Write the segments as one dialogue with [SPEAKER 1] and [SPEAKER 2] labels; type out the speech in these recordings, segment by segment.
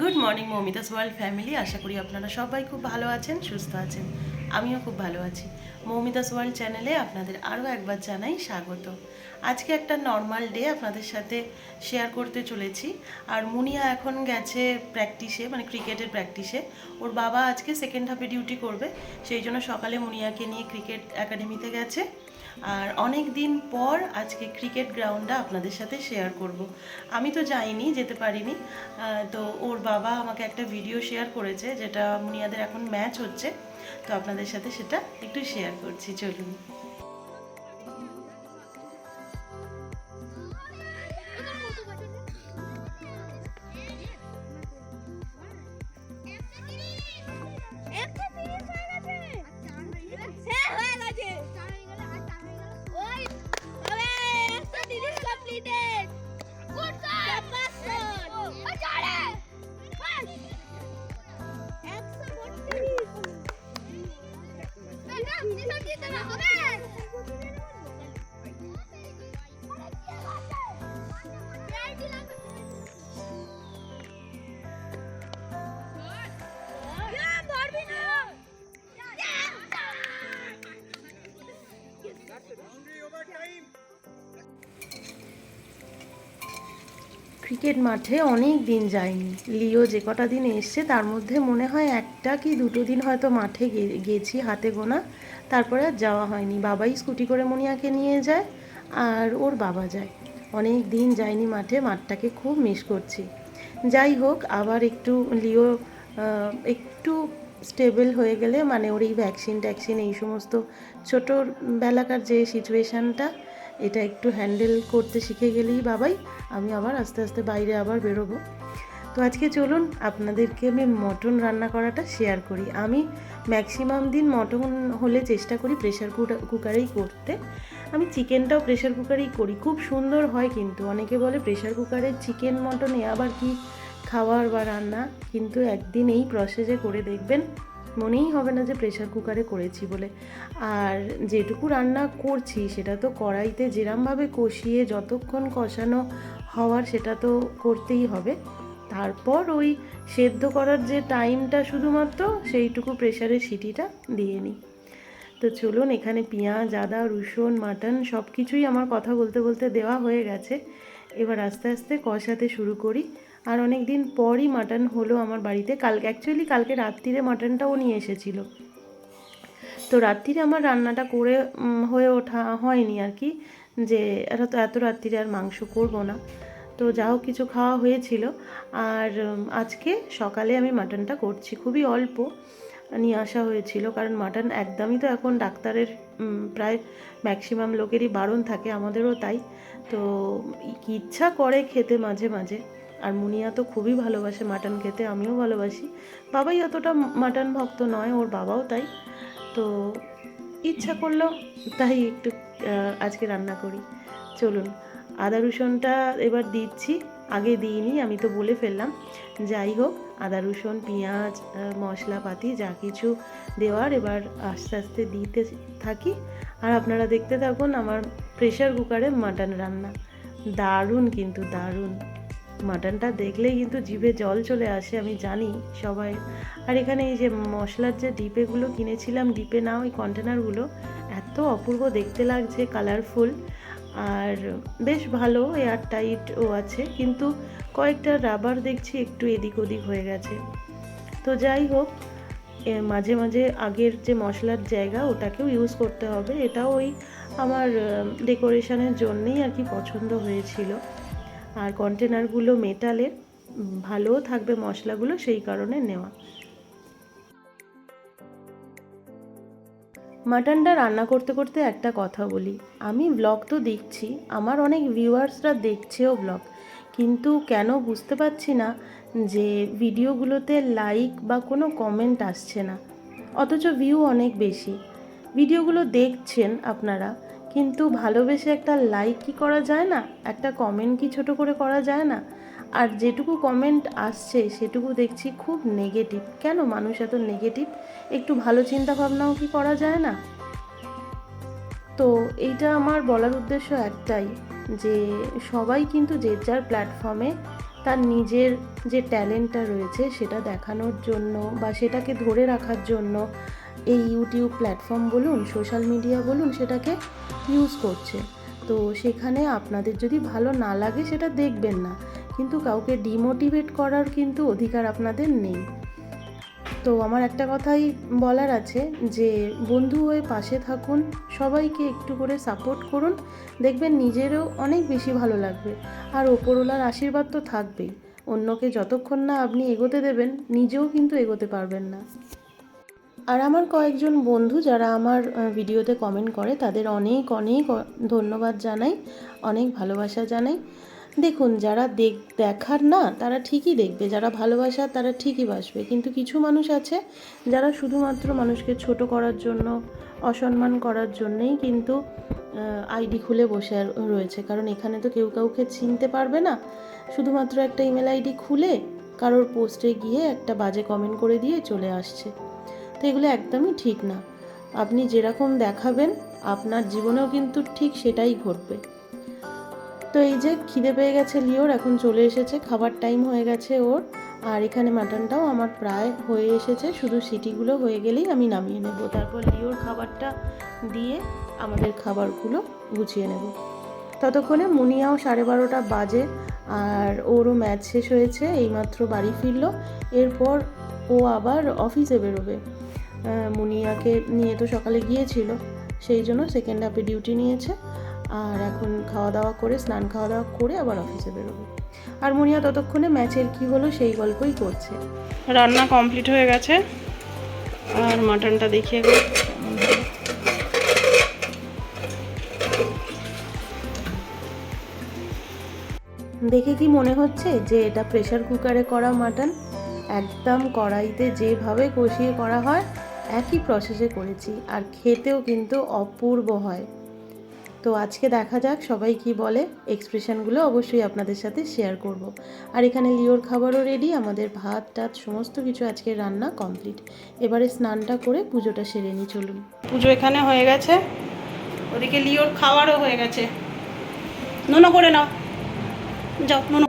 [SPEAKER 1] Good morning Moumita's world family আশা করি আপনারা সবাই খুব ভালো আছেন, সুস্থ আছেন। আমিও খুব ভালো আছি। মৌমিতাস ওয়ার্ল্ড চ্যানেলে আপনাদের আরও একবার জানাই স্বাগত। আজকে একটা নর্মাল ডে আপনাদের সাথে শেয়ার করতে চলেছি। আর মুনিয়া এখন গেছে প্র্যাকটিসে মানে ক্রিকেটের প্র্যাকটিসে ওর বাবা আজকে সেকেন্ড হাফে ডিউটি করবে। সেই জন্য সকালে মুনিয়াকে নিয়ে ক্রিকেট একাডেমিতে গেছে। আর অনেক দিন পর আজকে ক্রিকেট গ্রাউন্ডটা আপনাদের সাথে শেয়ার করব। আমি তো যাইনি, যেতে পারিনি। তো ওর বাবা আমাকে একটা ভিডিও শেয়ার করেছে, যেটা মুনিয়াদের এখন ম্যাচ হচ্ছে। তো আপনাদের সাথে সেটা একটু শেয়ার করছি, চলুন। ক্রিকেট মাঠে অনেক দিন যায়নি। লিও যে কটা দিন এসছে, তার মধ্যে মনে হয় একটা কি দুটো দিন হয়তো মাঠে গেছি হাতে গোনা। তারপরে আর যাওয়া হয়নি। বাবাই স্কুটি করে মনিয়াকে নিয়ে যায় আর ওর বাবা যায়। অনেক দিন যায়নি মাঠে, মাঠটাকে খুব মিস করছি। যাই হোক, আবার একটু লিও একটু স্টেবল হয়ে গেলে মানে ওর এই ভ্যাকসিন ট্যাকসিন এই সমস্ত ছোটোর বেলাকার যে সিচুয়েশানটা এটা একটু হ্যান্ডেল করতে শিখে গেলেই বাবাই, আমি আবার আস্তে আস্তে বাইরে আবার বেরোবো। তো আজকে চলুন আপনাদেরকে আমি মটন রান্না করাটা শেয়ার করি। আমি ম্যাক্সিমাম দিন মটন হলে চেষ্টা করি প্রেশার কুকারেই করতে। আমি চিকেনটাও প্রেশার কুকারেই করি, খুব সুন্দর হয় কিন্তু। অনেকে বলে প্রেশার কুকারে চিকেন মটনে আবার কি খাওয়ার বা রান্না? কিন্তু একদিন এই প্রসেসে করে দেখবেন মনেই হবে না যে প্রেশার কুকারে করেছি বলে। আর যেটুকু রান্না করছি, সেটা তো কড়াইতে যেরমভাবে কষিয়ে যতক্ষণ কষানো হওয়ার সেটা তো করতেই হবে। তারপর ওই সেদ্ধ করার যে টাইমটা শুধুমাত্র, সেইটুকু প্রেশারের সিটিটা দিয়ে নিই। তো চলুন, এখানে পেঁয়াজ, আদা, রসুন মাটন সব কিছুই আমার কথা বলতে বলতে দেওয়া হয়ে গেছে। এবার আস্তে আস্তে কষাতে শুরু করি। আর অনেক দিন পরই মাটন হলো আমার বাড়িতে। কালকে অ্যাকচুয়ালি কালকে রাত্রিরে মাটনটাও নিয়ে এসেছিল। তো রাত্রিরে আমার রান্নাটা করে হয়ে ওঠা হয়নি আর কি, যে এত এত রাত্রিরে আর মাংস করব না। তো যা হোক, কিছু খাওয়া হয়েছিল। আর আজকে সকালে আমি মাটনটা করছি, খুবই অল্প নিয়ে আসা হয়েছিল, কারণ মাটন একদমই তো এখন ডাক্তারের প্রায় ম্যাক্সিমাম লোকেরই বারণ থাকে, আমাদেরও তাই। তো ইচ্ছা করে খেতে মাঝে মাঝে। আর মুনিয়া তো খুবই ভালোবাসে মাটন খেতে, আমিও ভালোবাসি। বাবাই অতটা মাটন ভক্ত নয়, ওর বাবাও তাই। তো ইচ্ছা করল, তাই একটু আজকে রান্না করি। চলুন, আদা রসুনটা এবার দিচ্ছি, আগে দিইনি, আমি তো বলে ফেললাম। যাই হোক, আদা রসুন, পেঁয়াজ মশলাপাতি, যা কিছু দেওয়ার এবার আস্তে আস্তে দিতে থাকি। আর আপনারা দেখতে থাকুন আমার প্রেশার কুকারে মাটন রান্না। দারুণ কিন্তু, দারুণ। মাটনটা দেখলেই কিন্তু জিভে জল চলে আসে, আমি জানি সবাই। আর এখানে এই যে মশলার যে ডিপেগুলো কিনেছিলাম, ডিপে না ওই কন্টেনারগুলো, এত অপূর্ব দেখতে লাগছে, কালারফুল। আর বেশ ভালো এয়ার টাইট ও আছে, কিন্তু কয়েকটা রাবার দেখছি একটু এদিক ওদিক হয়ে গেছে। তো যাই হোক মাঝে মাঝে আগের যে মশলার জায়গা, ওটাকেও ইউজ করতে হবে। এটাও ওই আমার ডেকোরেশনের জন্যেই আর কি পছন্দ হয়েছিল। আর কন্টেনারগুলো মেটালের উম, ভালোও থাকবে মশলাগুলো সেই কারণে নেওয়া। মাটনটা রান্না করতে করতে একটা কথা বলি। আমি ব্লগ তো দেখছি আমার অনেক ভিউয়ার্সরা দেখছেও ব্লগ কিন্তু কেন বুঝতে পারছি না যে ভিডিওগুলোতে লাইক বা কোনো কমেন্ট আসছে না। অথচ ভিউ অনেক বেশি। ভিডিওগুলো দেখছেন আপনারা কিন্তু ভালোবেসে একটা লাইক কি করা যায় না? একটা কমেন্ট কি ছোট করে করা যায় না? আর যেটুকু কমেন্ট আসছে, সেটুকু দেখছি খুব নেগেটিভ কেন মানুষ এত নেগেটিভ একটু ভালো চিন্তা ভাবনাও কি করা যায় না? তো এইটা আমার বলার উদ্দেশ্য একটাই, যে সবাই কিন্তু যে যার প্ল্যাটফর্মে তার নিজের যে ট্যালেন্টটা রয়েছে, সেটা দেখানোর জন্য বা সেটাকে ধরে রাখার জন্য এই ইউটিউব প্ল্যাটফর্ম বলুন সোশ্যাল মিডিয়া বলুন, সেটাকে ইউজ করছে। তো সেখানে আপনাদের যদি ভালো না লাগে, সেটা দেখবেন না। কিন্তু কাউকে ডিমোটিভেট করার কিন্তু অধিকার আপনাদের নেই। তো আমার একটা কথাই বলার আছে যে, বন্ধু হয়ে পাশে থাকুন, সবাইকে একটু করে সাপোর্ট করুন। দেখবেন নিজেরও অনেক বেশি ভালো লাগবে। আর ওপরওয়ালার আশীর্বাদ তো থাকবেই। অন্যকে যতক্ষণ না আপনি এগোতে দেবেন, নিজেও কিন্তু এগোতে পারবেন না। আর আমার কয়েকজন বন্ধু যারা আমার ভিডিওতে কমেন্ট করে, তাদের অনেক অনেক ধন্যবাদ জানাই, অনেক ভালোবাসা জানাই। দেখুন, যারা দেখ, দেখার না, তারা ঠিকই দেখবে, যারা ভালোবাসার, তারা ঠিকই বাসবে। কিন্তু কিছু মানুষ আছে, যারা শুধুমাত্র মানুষকে ছোট করার জন্য, অসম্মান করার জন্যেই কিন্তু আইডি খুলে বসে রয়েছে। কারণ এখানে তো কেউ কাউকে চিনতে পারবে না। শুধুমাত্র একটা ইমেল আইডি খুলে, কারোর পোস্টে গিয়ে একটা বাজে কমেন্ট করে দিয়ে চলে আসছে। তো এগুলো একদমই ঠিক না। আপনি যেরকম দেখাবেন, আপনার জীবনেও কিন্তু ঠিক সেটাই ঘটবে। তো এই যে খিদে পেয়ে গেছে লিওর, এখন চলে এসেছে, খাবার টাইম হয়ে গেছে ওর। আর এখানে মাটনটাও আমার প্রায় হয়ে এসেছে, শুধু সিটিগুলো হয়ে গেলেই আমি নামিয়ে নেব। তারপর লিওর খাবারটা দিয়ে আমাদের খাবারগুলো গুছিয়ে নেব। ততক্ষণে মুনিয়াও সাড়ে বারোটা বাজে আর ওরও ম্যাচ শেষ হয়েছে, এইমাত্র বাড়ি ফিরলো। এরপর ও আবার অফিসে বেরোবে। মুনিয়াকে নিয়ে তো সকালে গিয়েছিল সেই জন্য সেকেন্ড হাফে ডিউটি নিয়েছে। আর এখন খাওয়া দাওয়া করে স্নান খাওয়া দাওয়া করে আবার অফিসে বেরোবে। আর মুনিয়া ততক্ষণে ম্যাচের কি হলো সেই গল্পই করছে।
[SPEAKER 2] রান্না কমপ্লিট হয়ে গেছে। আর মাটনটা দেখিয়ে গেল
[SPEAKER 1] দেখে কি মনে হচ্ছে যে এটা প্রেশার কুকারে করা মাটন? একদম কড়াইতে যেভাবে কষিয়ে করা হয় একই প্রসেসে করেছি, আর খেতেও কিন্তু অপূর্ব হয়। তো আজকে দেখা যাক সবাই কি বলে। এক্সপ্রেশনগুলো অবশ্যই আপনাদের সাথে শেয়ার করব। আর এখানে লিওর খাবারও রেডি আমাদের ভাত, টাত, সমস্ত কিছু আজকে রান্না কমপ্লিট এবারে স্নানটা করে পুজোটা সেরে নিই, চলুন।
[SPEAKER 2] পুজো এখানে হয়ে গেছে। ওদিকে লিওর খাওয়ারও হয়ে গেছে। নুনো করে নাও। যাও, নুনো।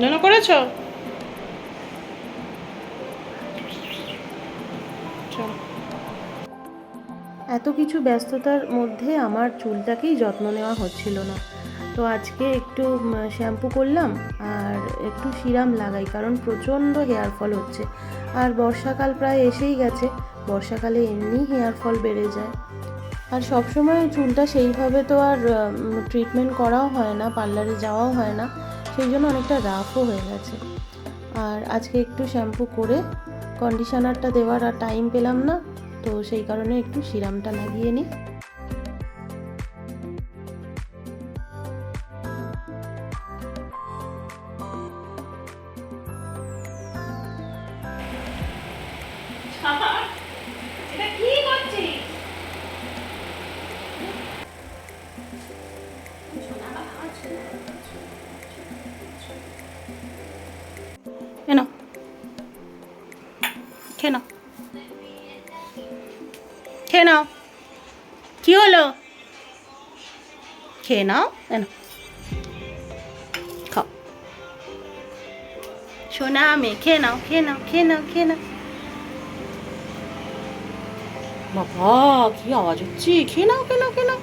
[SPEAKER 2] নুনো করেছ? চলো
[SPEAKER 1] এত কিছু ব্যস্ততার মধ্যে আমার চুলটাকেই যত্ন নেওয়া হচ্ছিল না। তো আজকে একটু শ্যাম্পু করলাম আর একটু সিরাম লাগাই কারণ প্রচণ্ড হেয়ার ফল হচ্ছে। আর বর্ষাকাল প্রায় এসেই গেছে, বর্ষাকালে এমনি হেয়ার ফল বেড়ে যায়। আর সবসময় চুলটা সেইভাবে তো আর ট্রিটমেন্ট করাও হয় না, পার্লারে যাওয়াও হয় না, সেই জন্য অনেকটা রাফও হয়ে গেছে। আর আজকে একটু শ্যাম্পু করে কন্ডিশনারটা দেওয়ার আর টাইম পেলাম না তো সেই কারণে একটু সিরামটা লাগিয়ে নিই।
[SPEAKER 2] এটা খেয়ে নাও খাও সোনা আমি খেয়ে নাও খেয়ে নাও খেয়ে নাও খেয়ে নাও বাবা কি আওয়াজ হচ্ছে খেয়ে নাও খেয়ে নাও খেয়ে নাও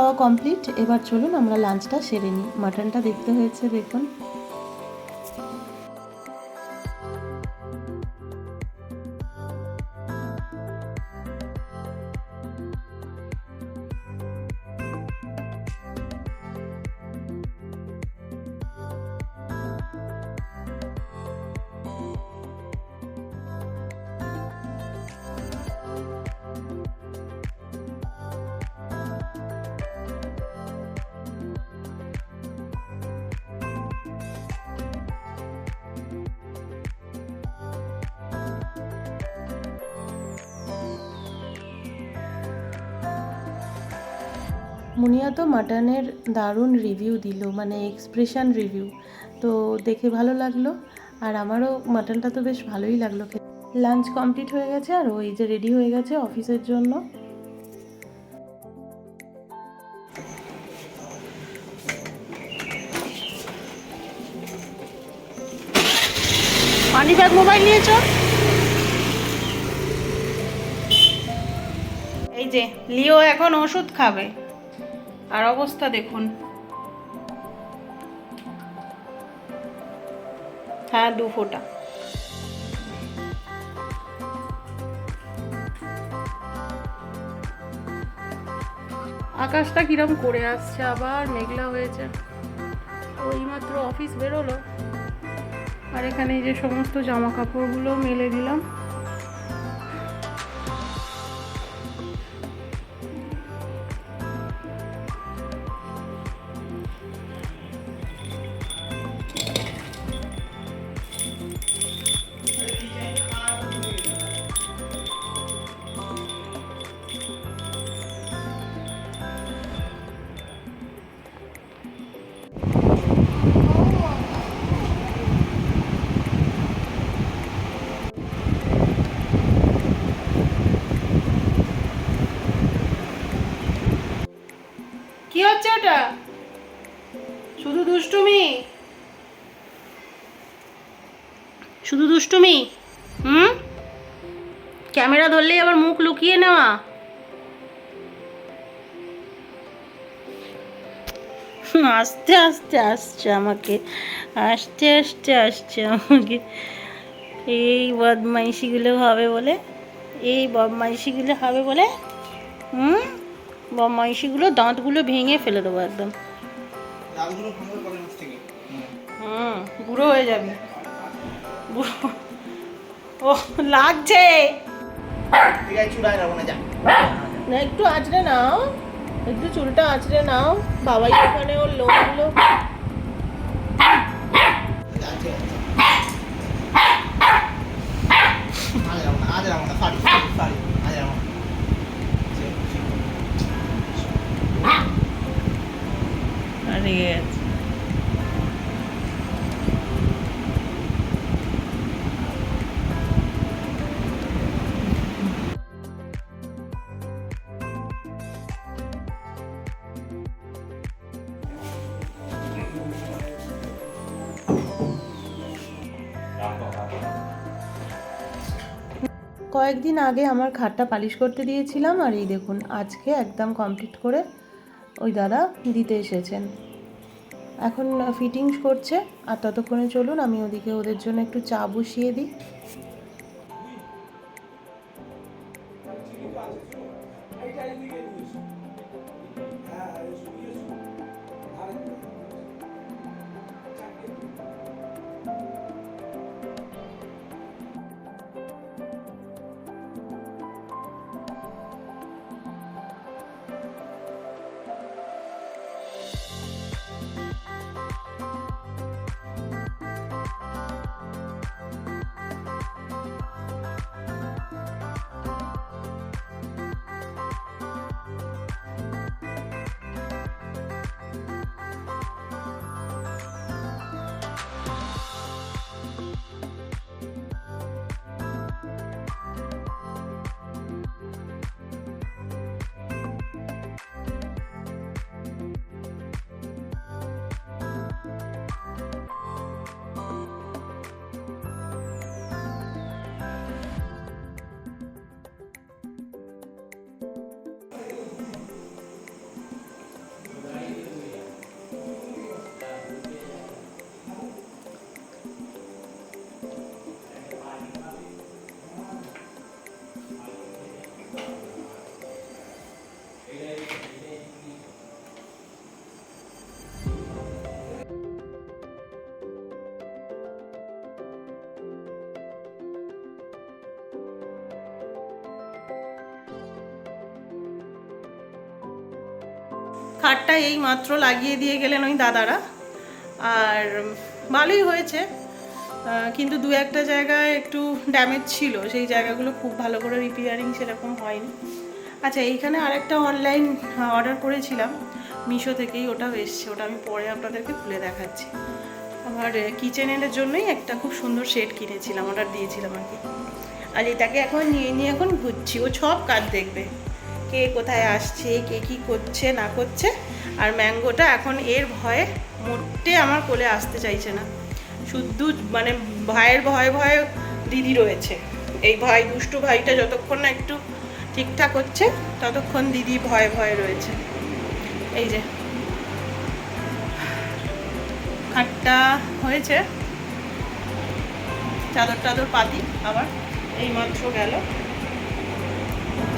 [SPEAKER 1] খাওয়া কমপ্লিট এবার চলুন আমরা লাঞ্চটা সেরে নিই। মাটনটা দেখতে হয়েছে দেখুন। মুনিয়া তো মাটনের দারুণ রিভিউ দিল মানে এক্সপ্রেশন রিভিউ তো দেখে ভালো লাগল, আর আমারও মাটনটা তো বেশ ভালোই লাগল লাঞ্চ কমপ্লিট হয়ে গেছে, আর ওই যে রেডি হয়ে গেছে অফিসের জন্য।
[SPEAKER 2] মানি ব্যাগ মোবাইল নিয়েছ? এই যে, লিও এখন ওষুধ খাবে। আর অবস্থা দেখুন। হ্যাঁ দু ফোঁটা। আকাশটা কিরম করে আসছে আবার, মেঘলা হয়েছে। ওই মাত্র অফিস বেরোলো। আর এখানে যে সমস্ত জামা কাপড়গুলো মেলে দিলাম। ধরলেই আবার মুখ লুকিয়ে নেওয়া। আস্তে আস্তে আসছে আমাকে। আস্তে আস্তে আসছে আমাকে। এই বদমাইশিগুলো হবে বলে এই বদমাইশিগুলো হবে বলে হুম? বদমাইশিগুলো দাঁতগুলো ভেঙে ফেলে দেবো একদম। হুম বুড়ো হয়ে যাবে। বুড়ো ও লাগছে!
[SPEAKER 3] ঠিক আছে চুড়াই রাখব না যা
[SPEAKER 1] না একটু আঁচড়ে নাও একটু চুলটা আঁচড়ে নাও বাবাই ওখানে ওর লোকগুলো
[SPEAKER 3] যাচ্ছে
[SPEAKER 1] কয়েকদিন আগে আমার খাটটা পালিশ করতে দিয়েছিলাম আর এই দেখুন, আজকে একদম কমপ্লিট করে ওই দাদা দিতে এসেছেন। এখন ফিটিংস করছে, আর ততক্ষণে চলুন, আমি ওদিকে ওদের জন্য একটু চা বসিয়ে দিই।
[SPEAKER 2] খাটটা এই মাত্র লাগিয়ে দিয়ে গেলেন ওই দাদারা। আর ভালোই হয়েছে। কিন্তু দু একটা জায়গায় একটু ড্যামেজ ছিল। সেই জায়গাগুলো খুব ভালো করে রিপেয়ারিং সেরকম হয়নি।
[SPEAKER 1] আচ্ছা এইখানে আরেকটা অনলাইন অর্ডার করেছিলাম। মিশো থেকেই ওটাও এসছে। ওটা আমি পরে আপনাদেরকে খুলে দেখাচ্ছি। আমার কিচেনের জন্যই একটা খুব সুন্দর সেট কিনেছিলাম অর্ডার দিয়েছিলাম আর কি। আর এটাকে এখন নিয়ে নিয়ে এখন ঘুরছি। ও সব কাজ দেখবে। কে কোথায় আসছে, কে কি করছে, না করছে। আর ম্যাঙ্গোটা এখন এর ভয়ে মোটে আমার কোলে আসতে চাইছে না। শুদ্ধ মানে ভাইয়ের ভয়ে ভয়ে দিদি রয়েছে। এই ভাই, দুষ্টু ভাইটা যতক্ষণ না একটু ঠিকঠাক হচ্ছে, ততক্ষণ দিদি ভয়ে ভয়ে রয়েছে। এই যে। খাটটা হয়েছে। চাদর টাদর পাতি আবার এই মাত্র গেল।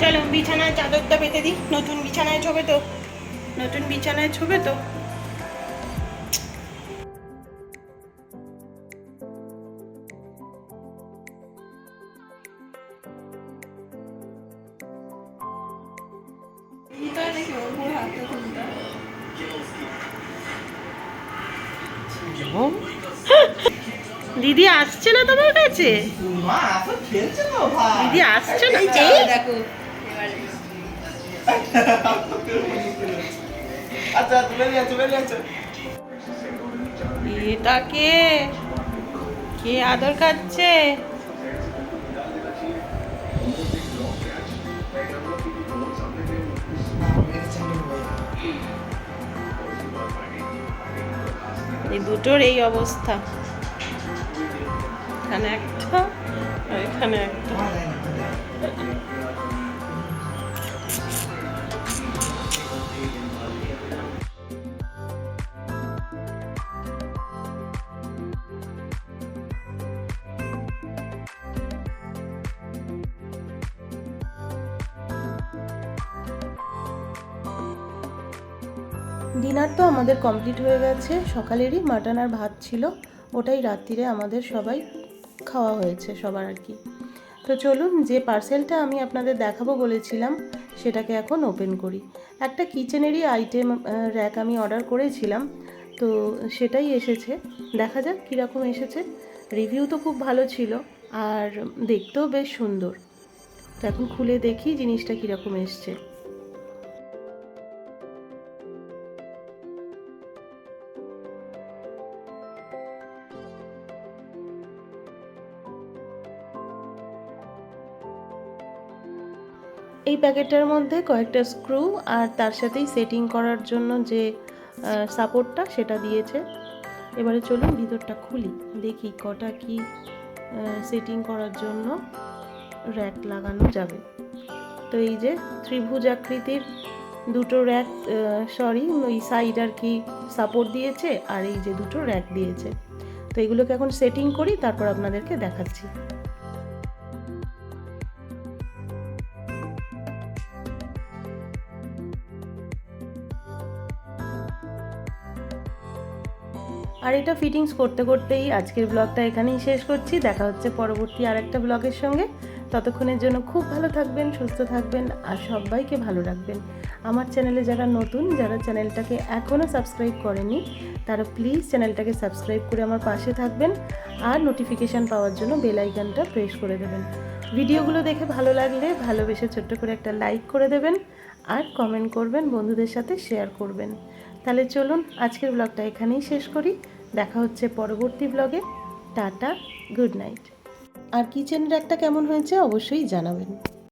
[SPEAKER 1] চলো বিছানায় চাদরটা পেতে দিই। নতুন বিছানায় ছবে তো। নতুন বিছানায় ছবে তো। দিদি আসছে না তোমার কাছে?
[SPEAKER 3] মা এখন খেলছে তো ভাই।
[SPEAKER 1] দিদি আসছে না?
[SPEAKER 3] এই
[SPEAKER 2] দেখো।
[SPEAKER 3] আচ্ছা
[SPEAKER 1] এটা কে? কে আদর খাচ্ছে? এই দুটোর এই অবস্থা। এখানে একটা এখানে একটা। আমাদের কমপ্লিট হয়ে গেছে। সকালেরই মাটন আর ভাত ছিল। ওটাই রাত্রিরে আমাদের সবাই খাওয়া হয়েছে সবার আর কি। তো চলুন যে পার্সেলটা আমি আপনাদের দেখাবো বলেছিলাম, সেটাকে এখন ওপেন করি। একটা কিচেনেরই আইটেম র্যাক আমি অর্ডার করেছিলাম। তো সেটাই এসেছে। দেখা যাক কীরকম এসেছে। রিভিউ তো খুব ভালো ছিল, আর দেখতেও বেশ সুন্দর। তো এখন খুলে দেখি জিনিসটা কীরকম এসছে। প্যাকেটটার মধ্যে কয়েকটা স্ক্রু আর তার সাথেই সেটিং করার জন্য যে সাপোর্টটা সেটা দিয়েছে। এবারে চলুন ভিতরটা খুলি। দেখি কটা কি সেটিং করার জন্য র্যাক লাগানো যাবে। তো এই যে ত্রিভুজ আকৃতির দুটো র্যাক সরি ওই সাইড আর কি সাপোর্ট দিয়েছে আর এই যে দুটো র্যাক দিয়েছে। তো এগুলোকে এখন সেটিং করি, তারপর আপনাদেরকে দেখাচ্ছি। আর এটা ফিটিংস করতে করতেই আজকের ব্লগটা এখানেই শেষ করছি। দেখা হচ্ছে পরবর্তী আরেকটা ব্লগের সঙ্গে। ততক্ষণের জন্য খুব ভালো থাকবেন, সুস্থ থাকবেন আর সবাইকে ভালো রাখবেন। আমার চ্যানেলে যারা নতুন, যারা চ্যানেলটাকে এখনও সাবস্ক্রাইব করেনি, তারা প্লিজ চ্যানেলটাকে সাবস্ক্রাইব করে আমার পাশে থাকবেন আর নোটিফিকেশান পাওয়ার জন্য বেল আইকনটা প্রেস করে দেবেন। ভিডিওগুলো দেখে ভালো লাগলে ভালোবেসে ছোট্ট করে একটা লাইক করে দেবেন আর কমেন্ট করবেন, বন্ধুদের সাথে শেয়ার করবেন। তাহলে চলুন আজকের ব্লগটা এখানেই শেষ করি। দেখা হচ্ছে পরবর্তী ব্লগে টাটা গুড নাইট আর কিচেনের একটা কেমন হয়েছে অবশ্যই জানাবেন।